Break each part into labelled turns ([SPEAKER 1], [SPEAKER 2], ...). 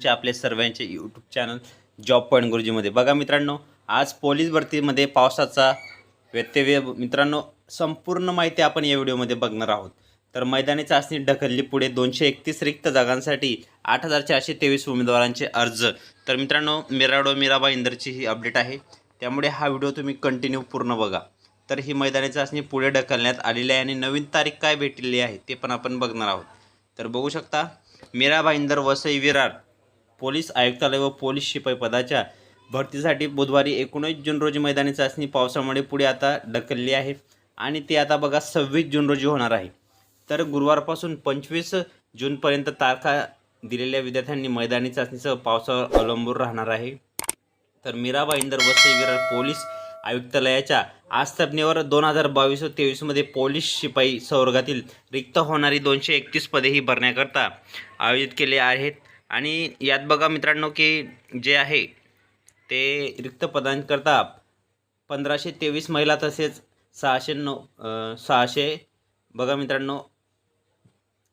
[SPEAKER 1] चे आपले सर्वांचे यूट्यूब चॅनल जॉब पॉईंट गुरुजीमध्ये बघा मित्रांनो आज पोलीस भरतीमध्ये पावसाचा व्यत्यय मित्रांनो संपूर्ण माहिती आपण या व्हिडिओमध्ये बघणार आहोत. तर मैदानी चाचणी ढकलली पुढे दोनशे एकतीस रिक्त जागांसाठी आठ हजार चारशे तेवीस उमेदवारांचे अर्ज. तर मित्रांनो मिराडो मिराबा इंदरची ही अपडेट आहे. त्यामुळे हा व्हिडिओ तुम्ही कंटिन्यू पूर्ण बघा. तर ही मैदानी चाचणी पुढे ढकलण्यात आलेली आहे आणि नवीन तारीख काय भेटलेली आहे ते पण आपण बघणार आहोत. तर बघू शकता मीराबाईंदर वसई विरार पोलीस आयुक्तालय व पोलीस शिपाई पदाच्या भरतीसाठी बुधवारी एकोणीस जून रोजी मैदानी चाचणी पावसामुळे पुढे आता ढकलली आहे आणि ती आता बघा सव्वीस जून रोजी होणार आहे. तर गुरुवारपासून पंचवीस जूनपर्यंत तारखा दिलेल्या विद्यार्थ्यांनी मैदानी चाचणीसह पावसावर अवलंबून राहणार आहे. तर मीराबाई इंदर वसई विरार पोलीस आयुक्तालयाच्या आस्थापनेवर दोन हजार बावीस व तेवीसमध्ये पोलीस शिपाई संवर्गातील रिक्त होणारी दोनशे एकतीस पदे ही भरण्याकरता आयोजित केले आहेत. आणि यात बघा मित्रांनो की जे आहे ते रिक्त पदांकरता पंधराशे तेवीस महिला तसेच सहाशे नऊ सहाशे बघा मित्रांनो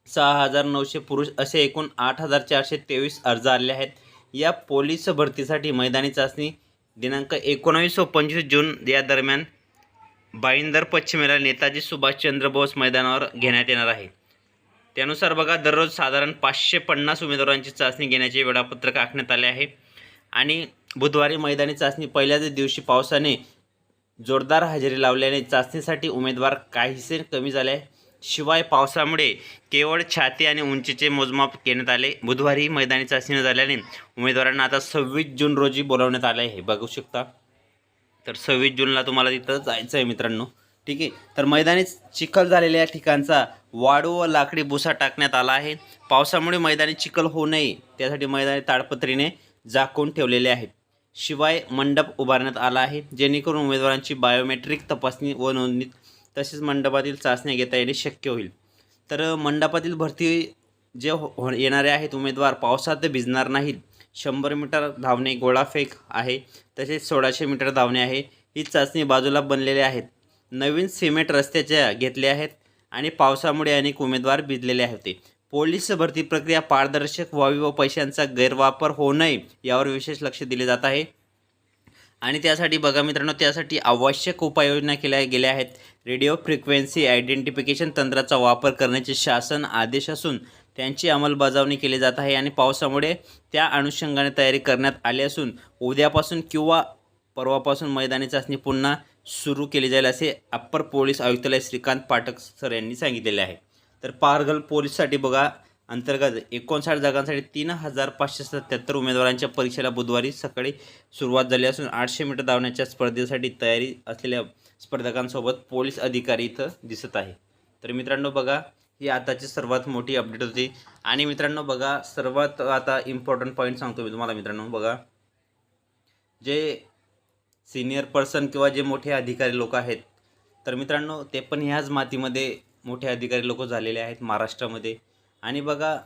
[SPEAKER 1] सहा हजार नऊशे पुरुष असे एकूण आठ हजार चारशे तेवीस अर्ज आले आहेत. या पोलीस भरतीसाठी मैदानी चाचणी दिनांक एकोणावीस व पंचवीस जून या दरम्यान बाईंदर पश्चिमेला नेताजी सुभाषचंद्र बोस मैदानावर घेण्यात येणार आहे. त्यानुसार बघा दररोज साधारण पाचशे पन्नास उमेदवारांची चाचणी घेण्याचे वेळापत्रक आखण्यात आले आहे. आणि बुधवारी मैदानी चाचणी पहिल्याच दिवशी पावसाने जोरदार हजेरी लावल्याने चाचणीसाठी उमेदवार काहीसे कमी झाले आहे. शिवाय पावसामुळे केवळ छाती आणि उंचीचे मोजमाप घेण्यात आले. बुधवारी मैदानी चाचणी न झाल्याने उमेदवारांना आता सव्वीस जून रोजी बोलावण्यात आले आहे. बघू शकता. तर सव्वीस जूनला तुम्हाला तिथं जायचं आहे मित्रांनो. ठीक आहे? तर मैदानी चिखल झालेल्या ठिकाणचा वाळू व लाकडी भुसा टाकण्यात आला आहे. पावसामुळे मैदानी चिखल होऊ नये त्यासाठी मैदानी ताडपत्रीने झाकून ठेवलेले आहेत. शिवाय मंडप उभारण्यात आला आहे जेणेकरून उमेदवारांची बायोमेट्रिक तपासणी व नोंदणी तसेच मंडपातील चाचण्या घेता येणे शक्य होईल. तर मंडपातील भरती जे हो हो- येणारे आहेत उमेदवार पावसात भिजणार नाहीत. शंभर मीटर धावणे गोळाफेक आहे तसेच सोळाशे मीटर धावणे आहे. ही चाचणी बाजूला बनलेले आहेत. नवीन सिमेंट रस्त्याच्या घेतले आहेत आणि पावसामुळे अनेक उमेदवार भिजलेले होते. पोलीस भरती प्रक्रिया पारदर्शक व्हावी व पैशांचा गैरवापर होऊ नये यावर विशेष लक्ष दिले जात आहे. आणि त्यासाठी बघा मित्रांनो त्यासाठी आवश्यक उपाययोजना केल्या गेल्या आहेत. रेडिओ फ्रिक्वेन्सी आयडेंटिफिकेशन तंत्राचा वापर करण्याचे शासन आदेश असून त्यांची अंमलबजावणी केली जात आहे आणि पावसामुळे त्या अनुषंगाने तयारी करण्यात आली असून उद्यापासून किंवा परवापासून मैदानी चाचणी पुन्हा सुरू केले जाईल असे अप्पर पोलीस आयुक्तालय श्रीकांत पाठक सर यांनी सांगितलेले आहे. तर पारगल पोलीससाठी बघा अंतर्गत एकोणसाठ जागांसाठी तीन हजार पाचशे सत्याहत्तर उमेदवारांच्या परीक्षेला बुधवारी सकाळी सुरुवात झाली असून आठशे मीटर धावण्याच्या स्पर्धेसाठी तयारी असलेल्या स्पर्धकांसोबत पोलीस अधिकारी इथं दिसत आहे. तर मित्रांनो बघा ही आताची सर्वात मोठी अपडेट होती. आणि मित्रांनो बघा सर्वात आता इम्पॉर्टंट पॉईंट सांगतो मी तुम्हाला मित्रांनो. बघा जे सिनियर पर्सन किंवा जे मोठे अधिकारी लोक आहेत तर मित्रांनो ते पण ह्याच मातीमध्ये मोठे अधिकारी लोक झालेले आहेत महाराष्ट्रामध्ये. आणि बघा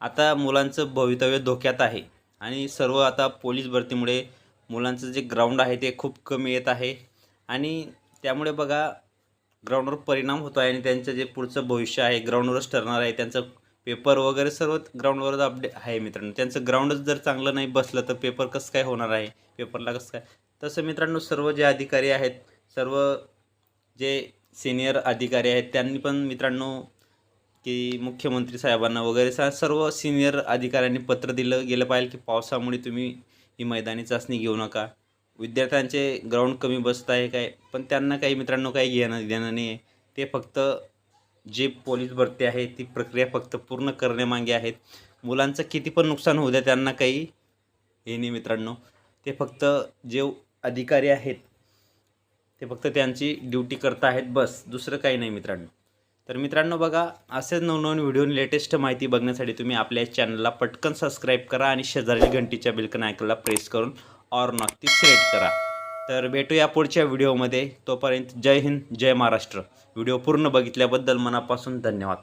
[SPEAKER 1] आता मुलांचं भवितव्य धोक्यात आहे. आणि सर्व आता पोलीस भरतीमुळे मुलांचं जे ग्राउंड आहे ते खूप कमी येत आहे. आणि त्यामुळे बघा ग्राउंडवर परिणाम होतो आहे आणि त्यांचं जे पुढचं भविष्य आहे ग्राउंडवरच ठरणार आहे. त्यांचं पेपर वगैरे सर्व ग्राउंडवरच अपडे आहे मित्रांनो. त्यांचं ग्राउंडच जर चांगलं नाही बसलं तर पेपर कसं काय होणार आहे? पेपरला कसं काय तसं मित्रांनो सर्व जे अधिकारी आहेत सर्व जे सिनियर अधिकारी आहेत त्यांनी पण मित्रांनो की मुख्यमंत्री साहेबांना वगैरे सा सर्व सिनियर अधिकाऱ्यांनी पत्र दिलं गेलं पाहिजे की पावसामुळे तुम्ही ही मैदानी चाचणी घेऊ नका. विद्यार्थ्यांचे ग्राउंड कमी बसत आहे काय? पण त्यांना काही मित्रांनो काही घेणं देणं नाही आहे ते फक्त जे पोलीस भरती आहे ती प्रक्रिया फक्त पूर्ण करण्यामागे आहेत. मुलांचं किती पण नुकसान होऊ द्या त्यांना काही हे नाही मित्रांनो. ते फक्त जे अधिकारी आहेत. ते फक्त त्यांची ड्युटी करत आहेत. बस. दुसरं काही नाही मित्रांनो. तर मित्रांनो बघा असेच नवनवीन व्हिडिओ लेटेस्ट माहिती बघण्यासाठी तुम्ही आपल्या चॅनलला पटकन सबस्क्राईब करा आणि शेजारी घंटीच्या बिलकन आयकनला प्रेस करून ऑर नक्की सिलेक्ट करा. तर भेटूया पुढच्या व्हिडिओमध्ये तोपर्यंत जय हिंद जय महाराष्ट्र. व्हिडिओ पूर्ण बघितल्याबद्दल मनापासून धन्यवाद.